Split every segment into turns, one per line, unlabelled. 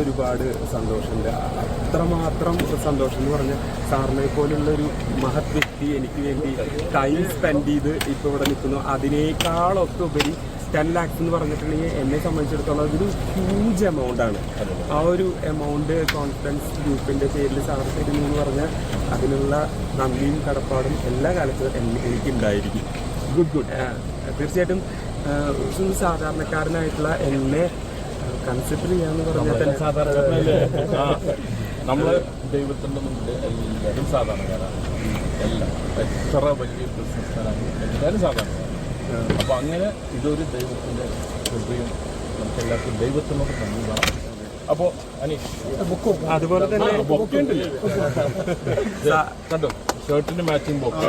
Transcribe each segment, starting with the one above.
ഒരുപാട് സന്തോഷമുണ്ട്. അത്രമാത്രം സന്തോഷം എന്ന് പറഞ്ഞ സാറിനെ പോലുള്ള ഒരു മഹത് വ്യക്തി എനിക്ക് വേണ്ടി ടൈം സ്പെൻഡ് ചെയ്ത് ഇപ്പോൾ ഇവിടെ നിൽക്കുന്നു. അതിനേക്കാളൊക്കെ ഉപരി ടെൻ ലാക്സ് എന്ന് പറഞ്ഞിട്ടുണ്ടെങ്കിൽ എന്നെ സംബന്ധിച്ചിടത്തോളം അതൊരു ഹ്യൂജ് എമൗണ്ട് ആണ്. ആ ഒരു എമൗണ്ട് കോൺഫിഡൻസ് ഗ്രൂപ്പിന്റെ പേരിൽ സാർ തരുന്നു എന്ന് പറഞ്ഞാൽ അതിനുള്ള നന്ദിയും കടപ്പാടും എല്ലാ കാലത്തും എനിക്കുണ്ടായിരിക്കും. ഗുഡ് ഗുഡ് തീർച്ചയായിട്ടും സാധാരണക്കാരനായിട്ടുള്ള എന്നെ കൺസിഡർ ചെയ്യാന്ന് പറഞ്ഞാൽ
സാധാരണക്കാരനല്ലേ? ആ. നമ്മൾ ദൈവത്തിന്റെ മുന്നിൽ എല്ലാവരും സാധാരണക്കാരാണ്. എല്ലാം. എത്ര വലിയ ബിസിനസ്സുകാരാണ് എല്ലാവരും സാധാരണക്കാരാണ്. അപ്പൊ അങ്ങനെ ഇതൊരു ദൈവത്തിന്റെ കൃപയും നമുക്ക് എല്ലാവർക്കും ദൈവത്തിനോട് നന്ദിയാണ് വേണം അപ്പോ അനീഷ് ബുക്കും
അതുപോലെ തന്നെ
ബൊക്കെ ഉണ്ടല്ലേ? കണ്ടോ? ഷർട്ടിന് മാച്ചിങ് ബൊക്കെ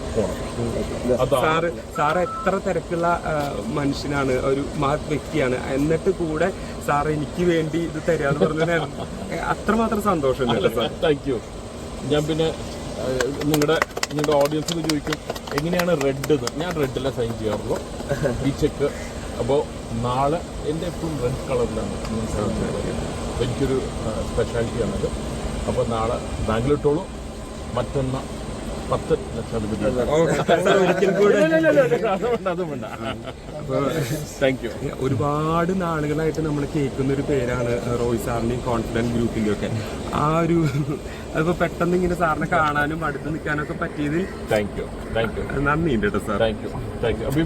സാറ് സാറ് എത്ര തിരക്കുള്ള മനുഷ്യനാണ് ഒരു മഹത് വ്യക്തിയാണ്. എന്നിട്ട് കൂടെ സാർ എനിക്ക് വേണ്ടി ഇത് തരാന്ന് പറഞ്ഞാൽ അത്രമാത്രം സന്തോഷമുണ്ട് സാർ
താങ്ക് യു ഞാൻ പിന്നെ നിങ്ങളുടെ നിങ്ങളുടെ ഓഡിയൻസിന് ചോദിക്കും എങ്ങനെയാണ് റെഡ് ഞാൻ റെഡിലെ സൈൻ ചെയ്യാറുള്ളൂ. ഈ ചെക്ക് അപ്പോൾ നാളെ എന്റെ എപ്പോഴും റെഡ് കളറിലാണ് എനിക്കൊരു സ്പെഷ്യാലിറ്റിയാണത് അപ്പോൾ നാളെ ബാങ്കിലിട്ടോളൂ മറ്റൊന്ന് പത്ത് ലക്ഷാധിപതി താങ്ക് യു
ഒരുപാട് നാളുകളായിട്ട് നമ്മൾ കേൾക്കുന്ന ഒരു പേരാണ് റോയ് സാറിന്റെയും കോൺഫിഡൻസ് ഗ്രൂപ്പിന്റെ ഒക്കെ. ആ ഒരു അതിപ്പോ പെട്ടെന്ന് ഇങ്ങനെ സാറിനെ കാണാനും അടുത്ത് നിൽക്കാനും ഒക്കെ പറ്റിയതിൽ
താങ്ക് യു താങ്ക് യു
നന്ദിയുണ്ട് കേട്ടോ sir.
Thank you thank you